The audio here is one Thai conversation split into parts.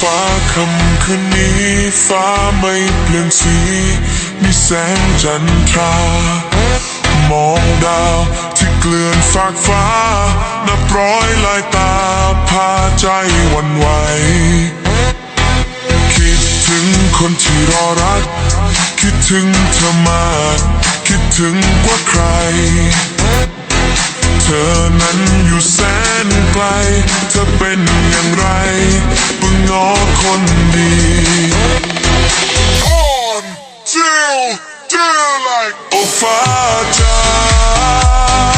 ฟ้าคำคืนนี้ฟ้าไม่เปลี่ยนสี มีแสงจันทรา มองดาวที่เกลื่อนฟากฟ้า นับร้อยลายตาพาใจวันไหว คิดถึงคนที่รอรัก คิดถึงเธอมาก คิดถึงกว่าใคร เธอนั้นอยู่แสนไกล เธอเป็นอย่างไรบุงง้อคนดี On till daylight โอ้ฟ้าจ้า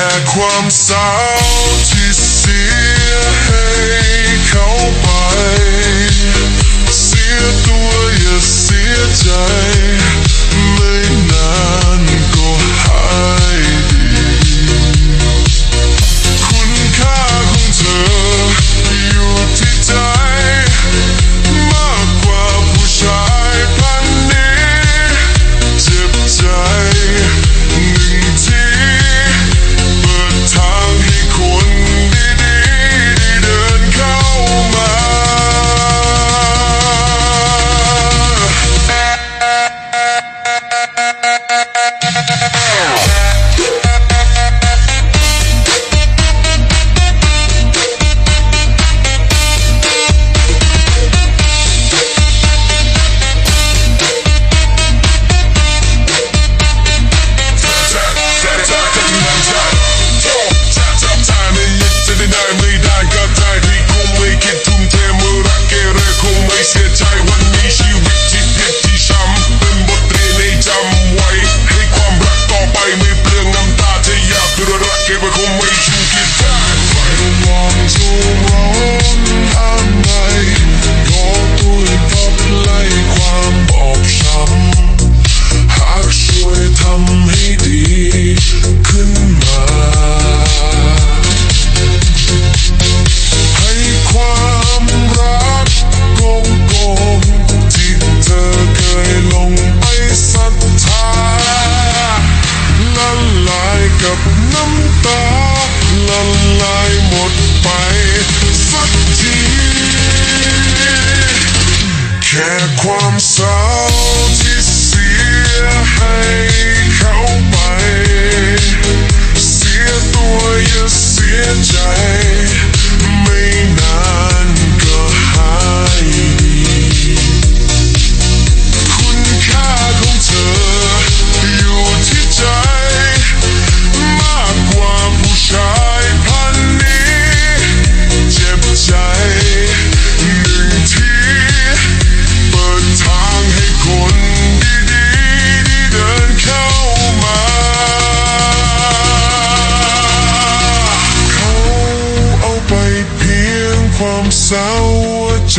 แต่ความเศร้าที่เสียให้เขาไป เสียตัวอย่าเสียใจ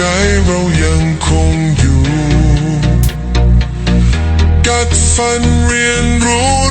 ใจเรายังคงอยู่ กัดฟันเรียนรู้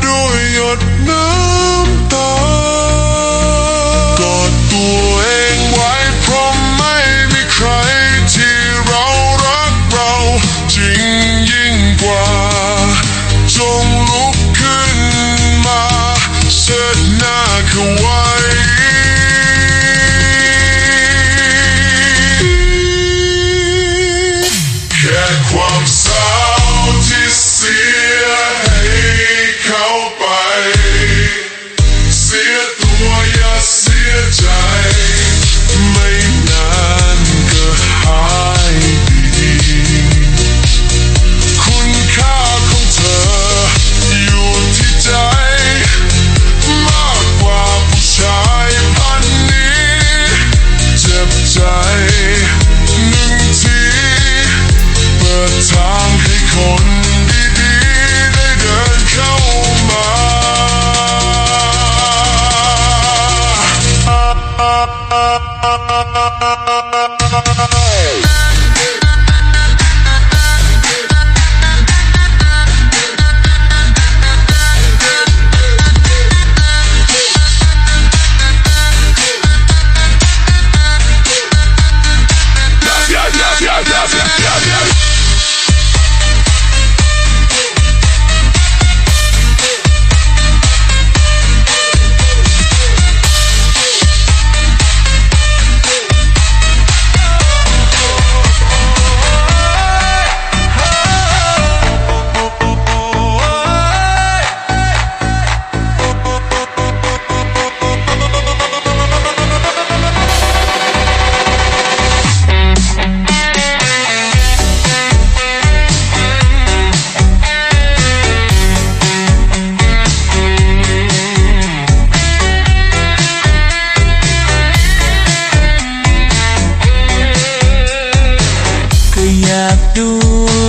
ดู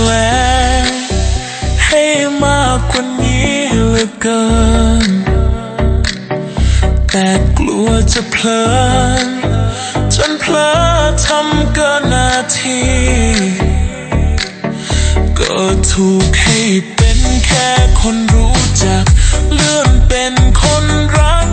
แล ให้มากกว่านี้เหลือเกิน แต่กลัวจะเพลิน จนเพลิดทำเกินนาที ก็ถูกให้เป็นแค่คนรู้จัก เลื่อนเป็นคนรัก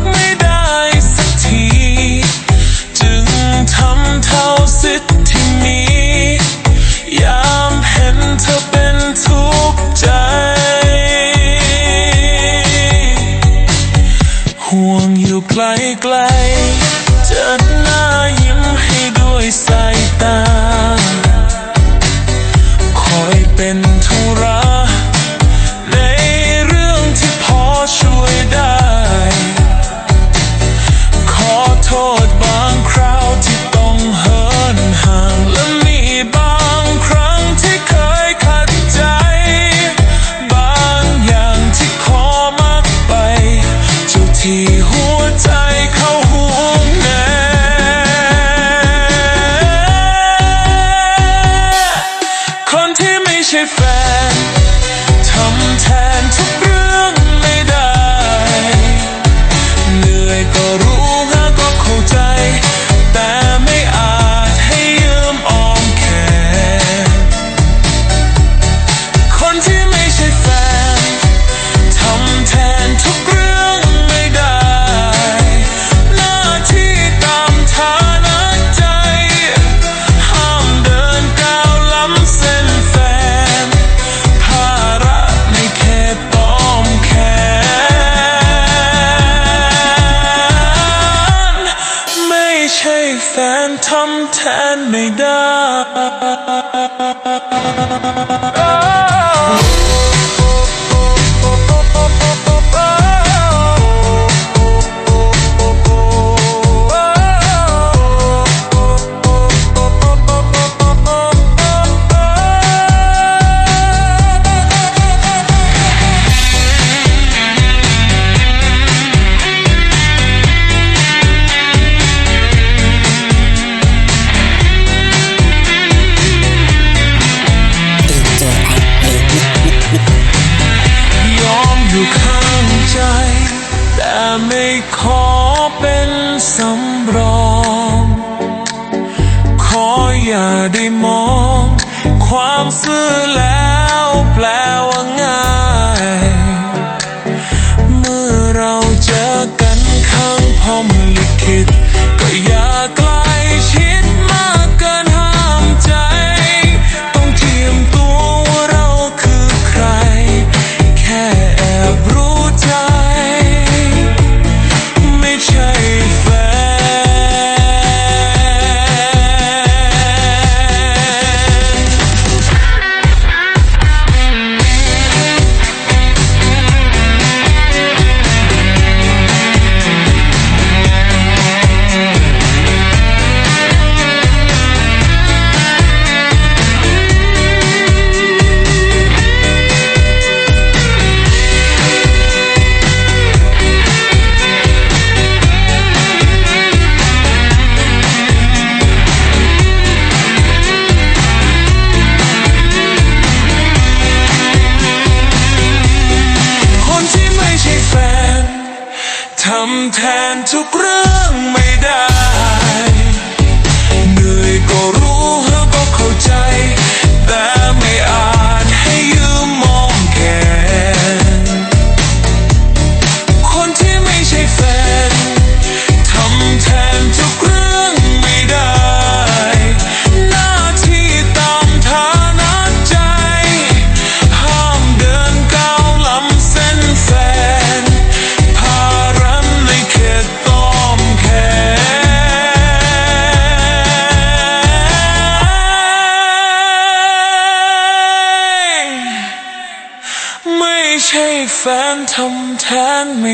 blame.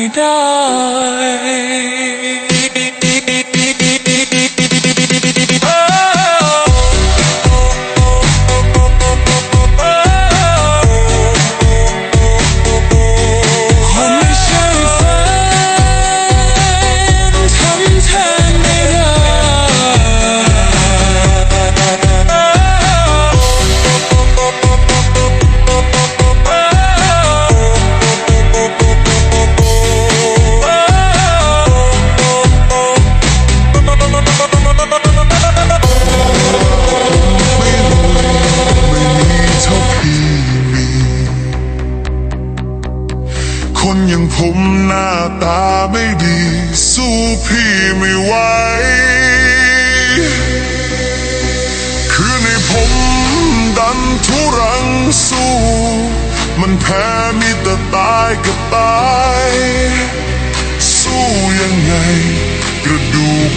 die.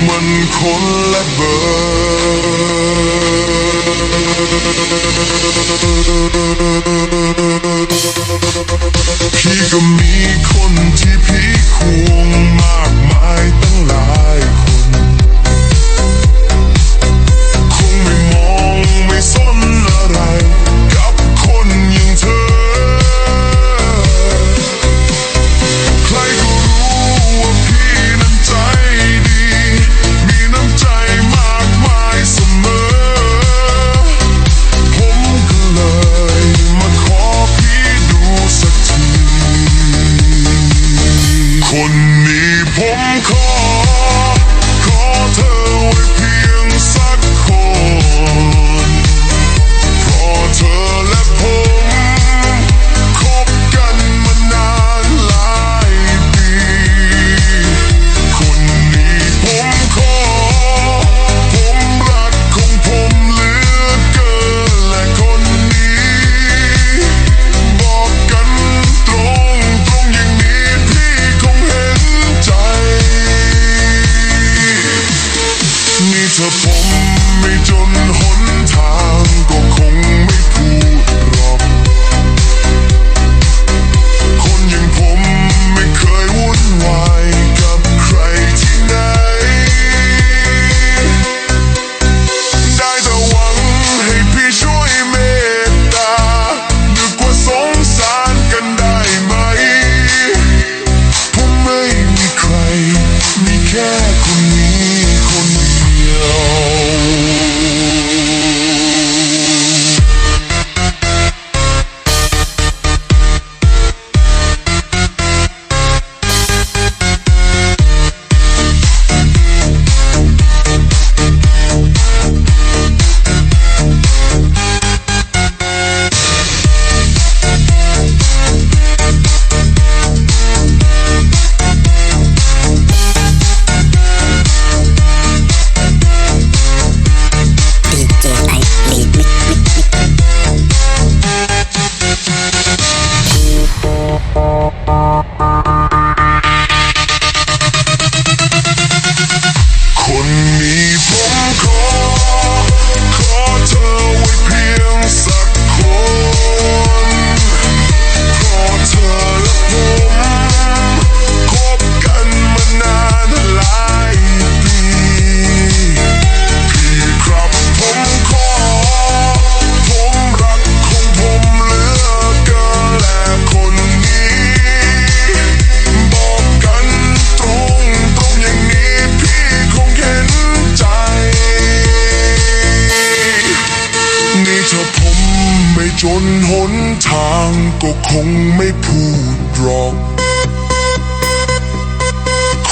มันคนละเบอร์พี่ก็มีคนที่พี่ควงมากมายตั้งหลายคน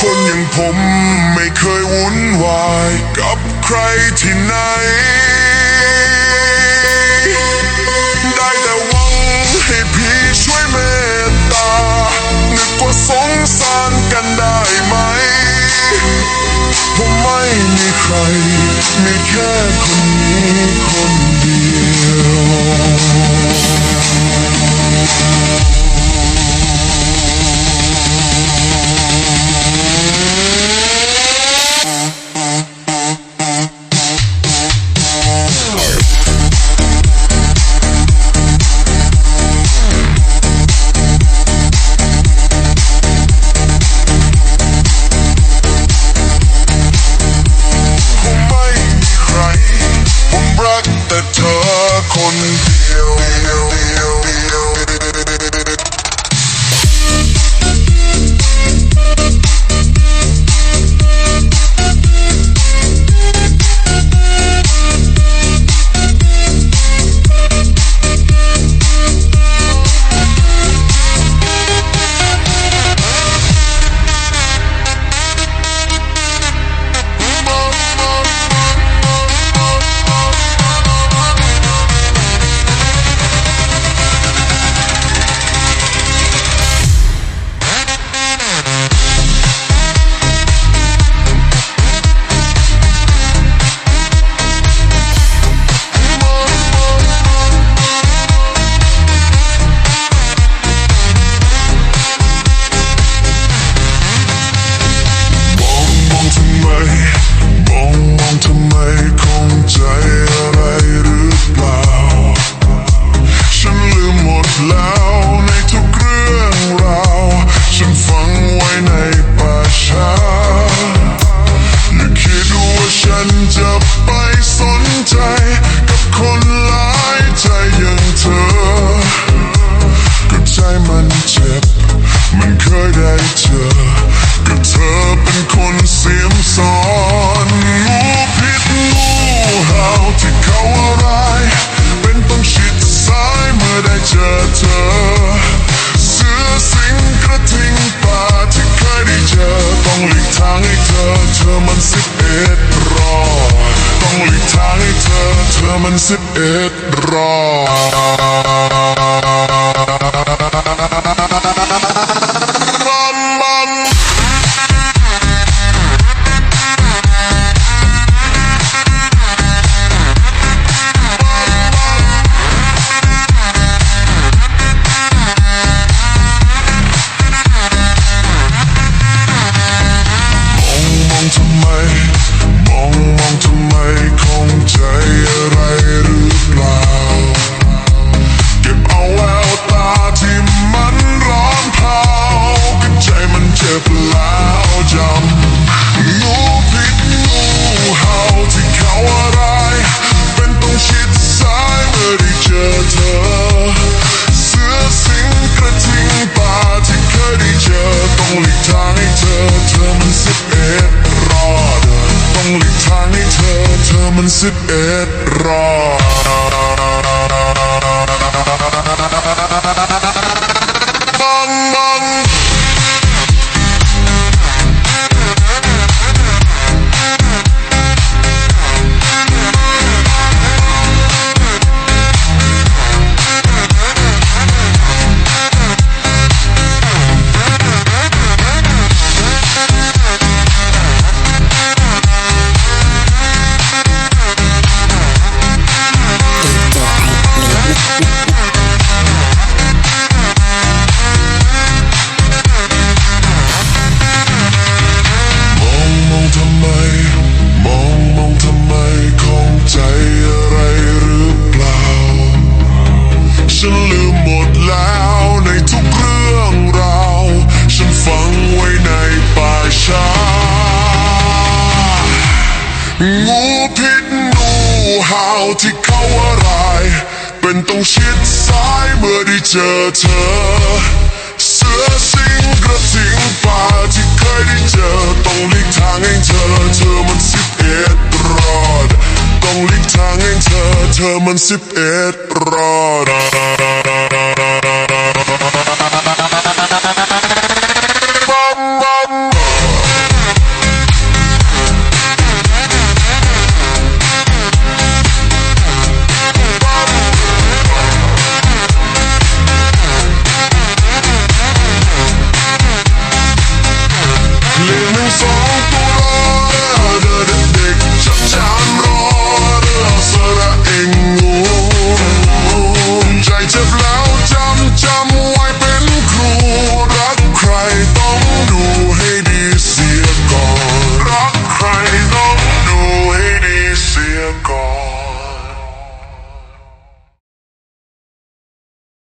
คนอย่างผมไม่เคยวุ่นวาย กับใครที่ไหน ได้แต่วังให้พีช่วยเมตตา นึกว่สงสารกันได้ไหม ผมไม่มีใคร มีแค่คนนี้คนเดียว Yeah. come and sip it it เจอเธอ เสือสิงกระทิงป่าที่เคยได้เจอ ต้องหลีกทางให้เธอ เธอมันสิบเอ็ดรอด ต้องหลีกทางให้เธอ เธอมันสิบเอ็ดรอด